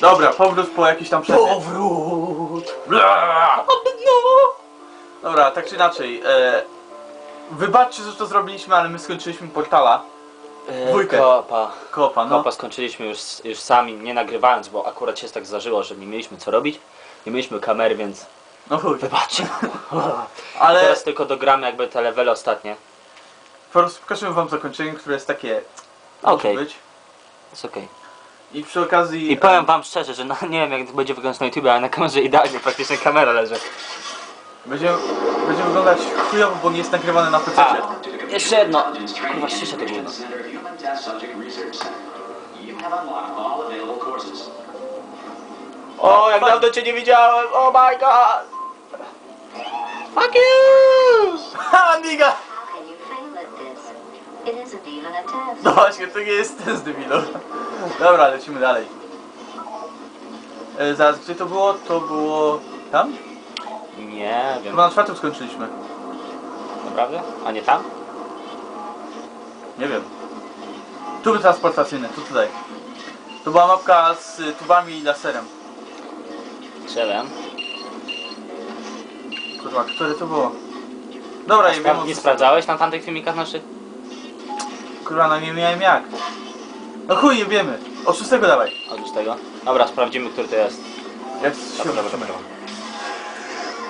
Dobra, powrót po jakiejś tam przerwie. Powrót! Bla! Dobra, tak czy inaczej. E, wybaczcie, że to zrobiliśmy, ale my skończyliśmy portala. Dwójkę. E, Kopa. Kopa, no. Kopa skończyliśmy już, już sami, nie nagrywając, bo akurat się tak zdarzyło, że nie mieliśmy co robić. Nie mieliśmy kamery, więc No chuj. wybaczcie. Ale Teraz tylko dogramy jakby te levely ostatnie. po prostu pokażemy wam zakończenie, które jest takie... Okej. może być. Jest okej. I przy okazji... I powiem wam szczerze, że no, nie wiem jak to będzie wyglądać na YouTube, ale na kamerze idealnie, praktycznie kamera leży. Będziemy, będziemy wyglądać chujowo, bo nie jest nagrywane na PC. A, jeszcze jedno. Kurwa, ściszę to gówno. O, jak dawno cię nie widziałem, oh my god! Fuck you! Ha, Niga! It a test. No właśnie, to nie jest test debilu. Dobra, lecimy dalej. E, zaraz, gdzie to było? To było... Tam? Nie wiem, Chyba na czwartym skończyliśmy. naprawdę? A nie tam? Nie wiem. Tuby transportacyjne, tu tutaj. To była mapka z y, tubami i laserem. Strzelam. Kurwa, które to było? Dobra, nie wiem. Spra- nie sprawdzałeś na tamtych filmikach naszych? Kurwa, no nie miałem jak. No chuj, nie wiemy. Od szóstego dawaj. Oprócz tego? Dobra, sprawdzimy, który to jest. Jak Dobra, się dobra, dobra.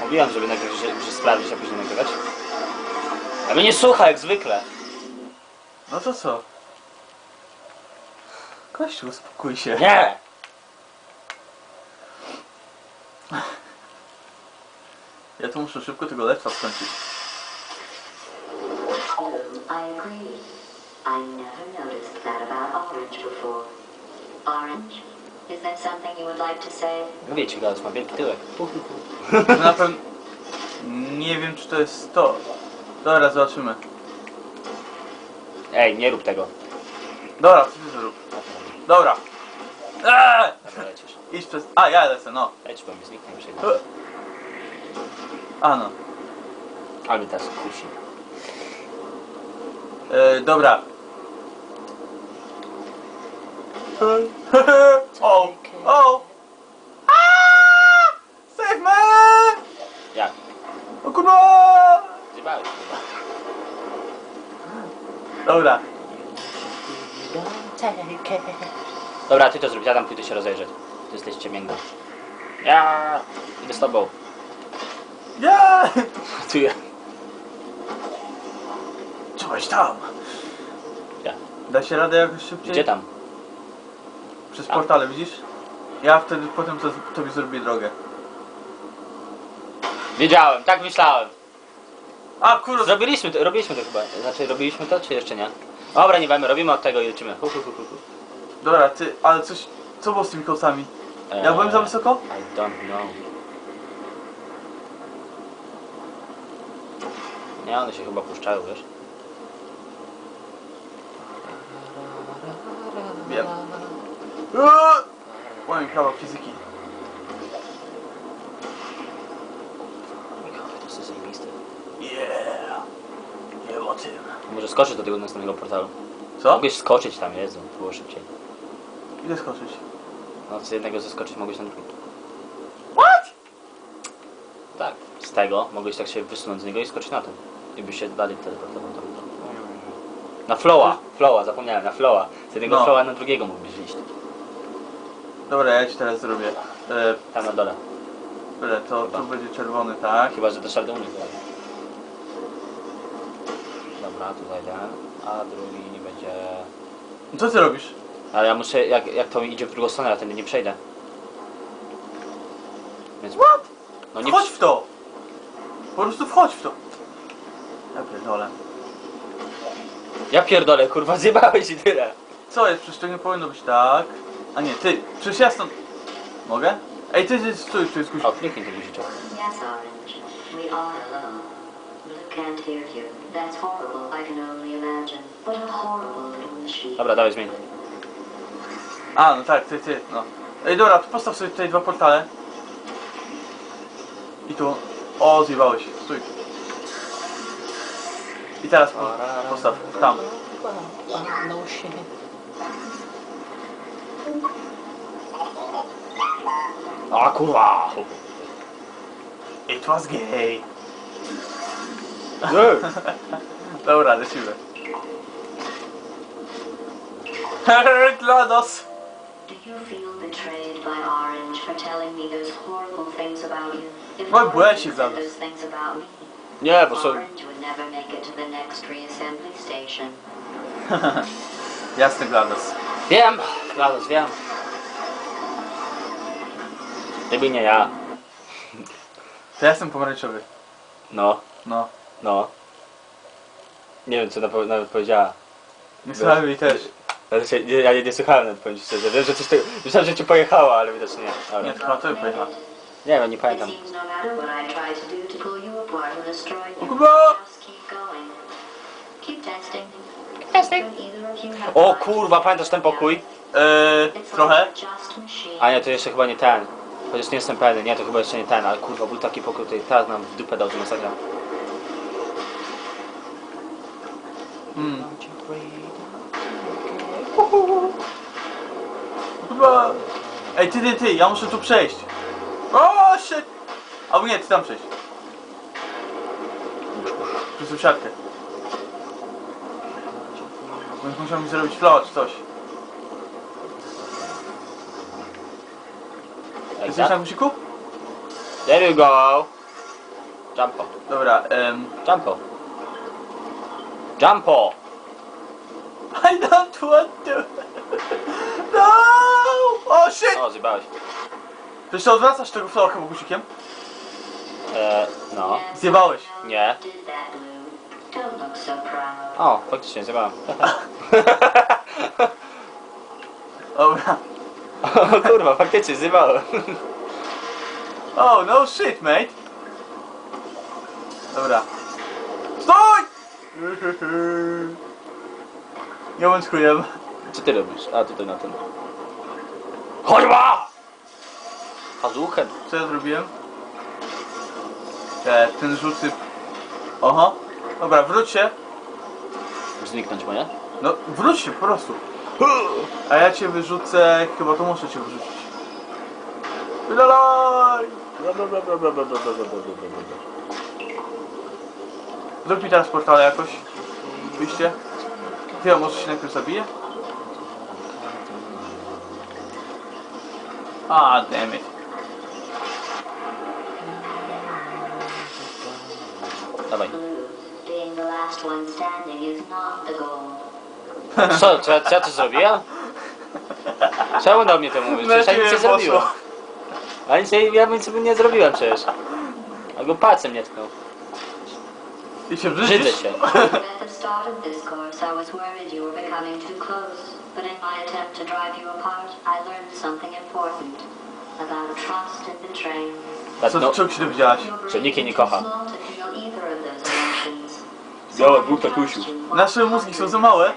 Mówiłem, żeby nagrywać, że, że sprawdzić, a później nagrywać. A mnie nie słucha, jak zwykle. No to co? Kościół, uspokój się. Nie! Ja tu muszę szybko tego lecza skończyć. I agree. I never noticed that about orange before. Orange? Is that something you would like to say? Mówię ci, Gauss, ma wielki tyłek. To na pewno... Nie wiem, czy to jest to. Dobra, zobaczymy. Ej, nie rób tego. Dobra, co ty zrób? Dobra. Eee! Dobra, lecisz. Idź przez... A, ja lecę, no. Leć, bo mi zniknie przejdę. E. A, no. Ale teraz kusi. E, dobra. O! O! Aaaa! Save me! Jak? O kurwa! Zjebałeś, kurwa. Dobra. Dobra, ty to zrób, ja tam pójdę się rozejrzeć. Ty jesteś ciemięga. Ja idę z tobą. Nie! Tu ja. Czegoś tam. Ja. Da się radę jakoś szybciej? Gdzie tam? Przez portale, widzisz? Ja wtedy potem to, tobie zrobię drogę. Wiedziałem, tak myślałem. A kurwa! Zrobiliśmy to, robiliśmy to chyba. Znaczy, robiliśmy to, czy jeszcze nie? Dobra, nie wiemy, robimy od tego i lecimy. Hu, hu, hu, hu, hu. Dobra, ty, ale coś... Co było z tymi kołcami? Ja Eee, byłem za wysoko? I don't know. Nie, one się chyba puszczają, wiesz? Wiem. Eee! Łamie prawo fizyki. To jest zajebiste. Yeah! Nie o tym. Może skoczyć do tego następnego portalu. Co? Mogłeś skoczyć tam, Jezu, było szybciej. Idę skoczyć. No, z jednego zeskoczyć mogłeś na drugi. What? Tak, z tego mogłeś tak się wysunąć z niego i skoczyć na ten. I by się dalej teleportował tam. Na flowa, flowa, zapomniałem, na flowa. Z jednego No. flowa na drugiego mógłbyś iść. Dobra, ja ci teraz zrobię. E, Tam na dole. byle, to tu będzie czerwony, tak? Chyba, że do mnie dalej. Dobra, tutaj jeden, a drugi będzie... Co ty robisz? Ale ja muszę, jak, jak to idzie w drugą stronę, ja tędy nie przejdę. Więc... What? No nie Wchodź w to! Po prostu wchodź w to. Ja pierdolę. Ja pierdolę, kurwa, zjebałeś i tyle. Co jest? Przecież to nie powinno być tak. A nie, ty, przecież ja stąd... Mogę? Ej, ty, ty, stój, tu jest O, kliknij ten guziczek. Yes, Orange. We are alone. Blue can't hear you. That's horrible, I can only imagine. What a horrible little machine. Dobra, dawaj, zmień. A, no tak, ty, ty, no. Ej, dobra, to postaw sobie tutaj dwa portale. I tu. O, zjebałeś. Stój. I teraz po, postaw tam. A kurwa! It was gay. Nie. Dobra, lecimy. GLaDOS! Do you feel betrayed by Orange for telling me those horrible things about you? If Why Orange bless you, said those things about me, Nie, bo są... Orange would never make it to the next reassembly station. Jasny GLaDOS. Wiem! Glados, wiem. Gdyby nie ja. To ja jestem pomarańczowy. No, No. no. Nie wiem, co napo- nawet powiedziała. Nie słuchałem jej też. Ale się, nie, ja nie, nie słuchałem nawet, powiem ci szczerze. Wiem, że coś tego... Myślałem, że ci pojechała, ale widocznie nie. Dobra. Nie, to chyba to pojechała. Nie wiem, nie It pamiętam. seems no matter what I try to do to pull you apart and destroy you, Kurwa! just keep going. Keep testing. Testing. Don't either of you have O kurwa, pamiętasz ten pokój? Eee, trochę? A nie, to jeszcze chyba nie ten. Chociaż nie jestem pewny, nie, to chyba jeszcze nie ten, ale kurwa, był taki pokój, tutaj teraz nam w dupę dał, że masakra. Mm. Kurwa! Ej, ty, ty, ty, ja muszę tu przejść. O, shit! Albo nie, ty tam przejść. Przez tą siatkę. Musiał mi zrobić czy coś. Jesteś na tak? guziku? There you go! Jumpo. Dobra, em... Jumpo. Jumpo! I don't want to. No! O, shit! O, zjebałeś. To jeszcze odwracasz tego chyba guzikiem? Eee, no. Zjebałeś. Nie. O, faktycznie, zjebałem. Dobra. O kurwa, faktycznie, zjebałem. Oh, no shit, mate. Dobra. Stój! Nie łączkuję. Co ty robisz? A, tutaj na tym. Chodźba! Hazuchen. Co ja zrobiłem? E, ten rzucy... Oho. Dobra, wróć się. Zniknąć moje? No, wróć się po prostu. A ja cię wyrzucę... Chyba to muszę cię wyrzucić. Lalaj! Zrób mi teraz portale jakoś. Wyjście. Chyba może się najpierw zabije? Ah, damn it. Dawaj. Being the last one standing is not the goal. Co, co, ja- co ja to zrobiłem? Czemu do mnie to mówisz? Przecież ja nic nie zrobiłem. Ja nic, nie- ja nic nie zrobiłem przecież. A go palcem nie tknął. I się Brzydzę brzydzisz? się. At the start of this course, I was worried you were becoming too close. But in my attempt to drive you apart, I learned something important about trust and betrayal. Tak, Co, no, czego się dowiedziałaś? Your brain Że nikt jej nie is too kocha. small to feel either of those emotions. So Białe I you Nasze mózgi są za małe.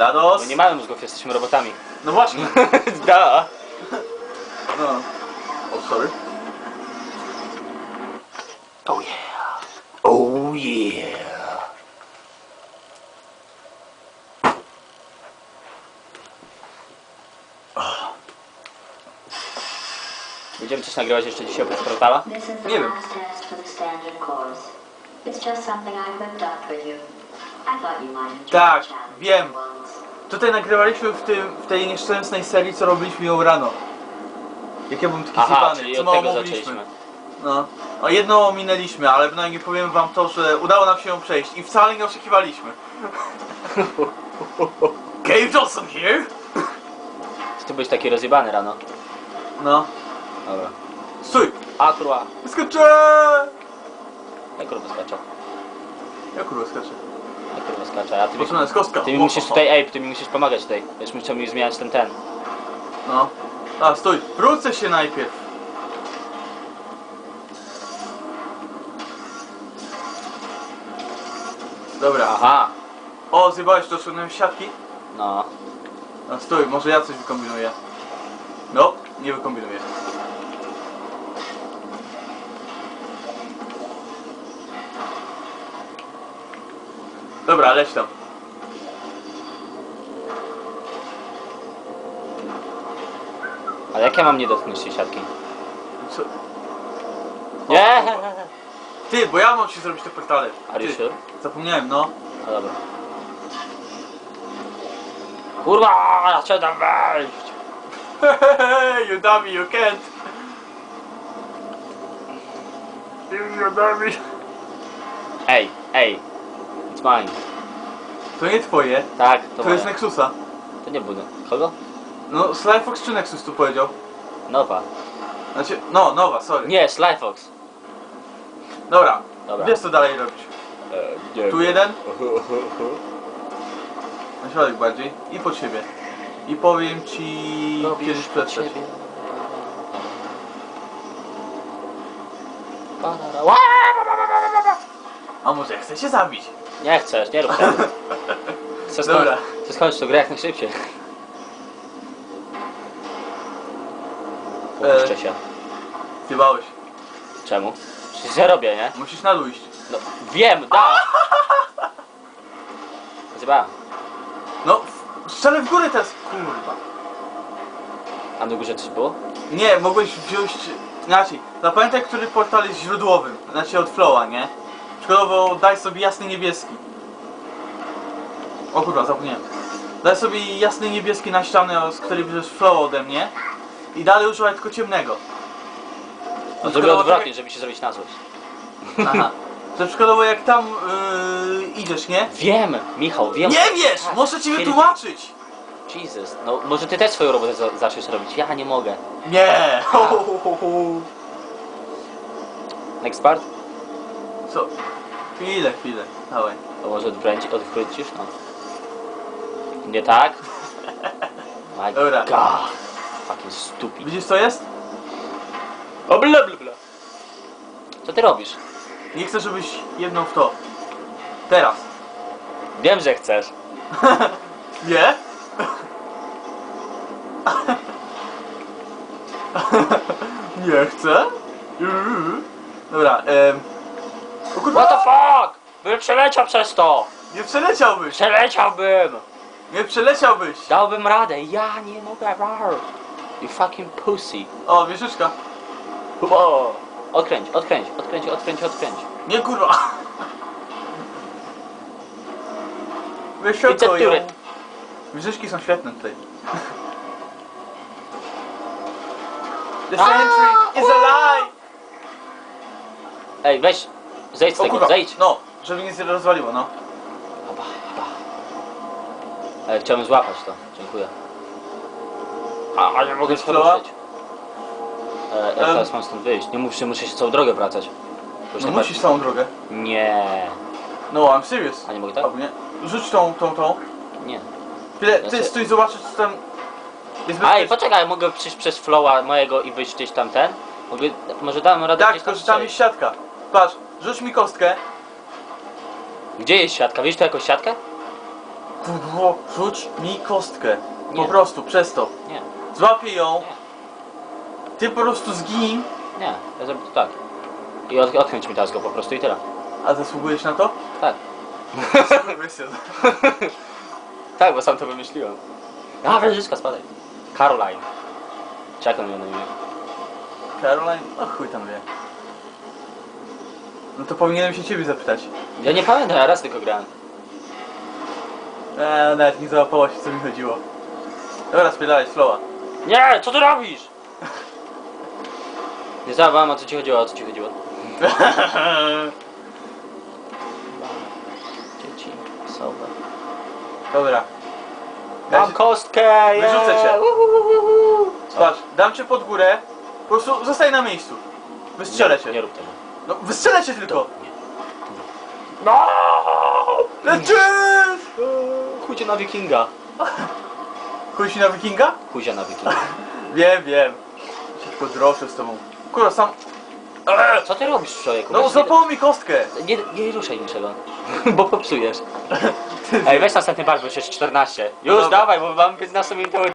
My nie mamy mózgów, jesteśmy robotami. No właśnie. da. No. O, sorry. Oh yeah. Oh yeah. Będziemy coś nagrywać jeszcze dzisiaj oprócz portala? This is the Nie wiem. last test for the standard course. It's just something I whipped up for you. I thought you might enjoy Tak, challenge wiem. Tutaj nagrywaliśmy w, tym, w tej nieszczęsnej serii, co robiliśmy ją rano. Jak ja byłem taki Aha, zjebany, czyli co od mało tego mówiliśmy. zaczęliśmy. No. A jedno ominęliśmy, ale bynajmniej powiem wam to, że udało nam się ją przejść i wcale nie oszukiwaliśmy. Cave Johnson here? Ty byłeś taki rozjebany rano. No. Dobra. Stój! A kurwa. Skoczę! Jak kurwa skacze? Ja kurwa skaczę. Kurwa skacze? A ty mi, Potrzebna jest kostka. ty mi musisz tutaj, ej, ty mi musisz pomagać tutaj. Wiesz, musiał mi zmieniać ten ten. No. A, stój. Wrócę się najpierw. Dobra. Aha. O, zjebałeś, doszedłem siatki? No. No stój, może ja coś wykombinuję. No, nie wykombinuję. Dobra, leć tam. Ale jak ja mam nie dotknąć tej siatki? Co? Nie! Ty, bo ja mam ci zrobić te portale. Are you Ty, sure? Zapomniałem, no. No dobra. Kurwa, chciałem tam wejść! you dummy, you can't. You, you dummy. Ej, ej. It's mine. To nie twoje, Tak, to, to, moje. jest Nexusa. To nie było. Kogo? No, Slyfox czy Nexus tu powiedział? Nowa. Znaczy, no, nowa, sorry. Nie, Slyfox. Dobra, Dobra. wiesz co dalej robić. E, nie. Tu jeden, na środek bardziej i pod siebie. I powiem ci Robisz kiedyś siebie. Ła! A może chcę się zabić? Nie chcesz, nie rób tego. Chcę, skoń... Dobra. Chcę skończyć tę grę jak najszybciej. Opuszczę się. Zjebałeś. Czemu? Przecież ja robię, nie? Musisz na dół iść. No, wiem, da! Zjebałem. No, w- strzelę w górę teraz, kurwa. A na górze coś było? Nie, mogłeś wziąć... Inaczej, zapamiętaj, który portal jest źródłowym. Znaczy od Flowa, nie? Przykładowo daj sobie jasny niebieski. O kurwa, zapomniałem. Daj sobie jasny niebieski na ścianę, z której bierzesz Flow ode mnie. I dalej używaj tylko ciemnego. No zrobię odwrotnie, żeby się zrobić na złość. tak- Aha. To przykładowo jak tam yy, idziesz, nie? Wiem, Michał, wiem. Nie wiesz! Muszę ci wytłumaczyć! Jesus, no może ty też swoją robotę za zaczniesz robić. Ja nie mogę. Nie! Ho, ho, ho, ho, ho. Next part? Co? Chwilę, chwilę. Dawaj. To może odwręci, odwrócisz? No. Nie tak? My Dobra. God. Fucking stupid. Widzisz co jest? O bla bla bla. Co ty robisz? Nie chcę, żebyś jedną w to. Teraz. Wiem, że chcesz. Nie? Nie chcę? Dobra, em... What the fuck? Bym przeleciał przez to! Nie przeleciałbyś! Przeleciałbym! Nie przeleciałbyś! Dałbym radę, ja nie mogę. rar. You fucking pussy. O, wieżyczka. O, Odkręć, odkręć, odkręć, odkręć, odkręć. Nie kurwa! Wieżyczko ją. Wieżyczki są świetne tutaj. The sentry is alive! Ej, weź, zejdź z O tego, kurwa, zejdź. no, żeby nic nie rozwaliło, no. Oba, oba. Ej, chciałbym złapać to, dziękuję. A, a nie mogę flowa? ruszyć. E, Em. teraz mam stąd wyjść? Nie muszę, muszę się całą drogę wracać. Już No nie musisz całą drogę. Nie. No, I'm serious. A nie mogę tak? Albo nie. Rzuć tą, tą, tą. Nie. Chwilę, Ja ty się- stój zobaczyć co tam... Jest bezpiecznie. poczekaj, mogę przyjść przez flowa mojego i wyjść gdzieś tam ten? Mogę, może dam radę Tak, gdzieś tylko tam że tam przejść. jest siatka. Patrz, rzuć mi kostkę. Gdzie jest siatka? Widzisz tu jakąś siatkę? Pudło, rzuć mi kostkę. Nie. Po prostu, przez to. Nie, Złapię ją. Nie. Ty po prostu zgin. nie, ja zrobię to tak. I od, odkręć mi teraz go po prostu i tyle. A zasługujesz na to? Tak. Tak, bo sam to wymyśliłem. A, wężyska, spadaj. Caroline. Czy jak on miał na imię? Caroline? O chuj tam wie. No to powinienem się ciebie zapytać. Ja nie pamiętam, ja raz tylko grałem. Eee, nawet nie załapałaś co mi chodziło. Dobra, spierdalaj, flowa. Nie, co ty robisz? Nie zabawam, o co ci chodziło, o co ci chodziło. Dzieci, sowa. Dobra. Ja Mam się, kostkę. Wyrzucę cię. Uhuhuhu. patrz, dam cię pod górę. Po prostu zostaj na miejscu. Wystrzelę cię. Nie rób tego. No, wystrzelę cię tylko. Nie. No! Lecisz! Chudzie na wikinga. Chuj ci na wikinga? Chuzia na wikinga. Wiem, wiem. Się tylko droszę z tobą. Kurwa, sam... Eee! Co ty robisz, człowieku? No, Weź złapało mi kostkę. nie, nie, nie ruszaj niczego, bo popsujesz. Ej, weź następny bar, bo już jest 14. Już, Dobra. dawaj, bo mam 15 minut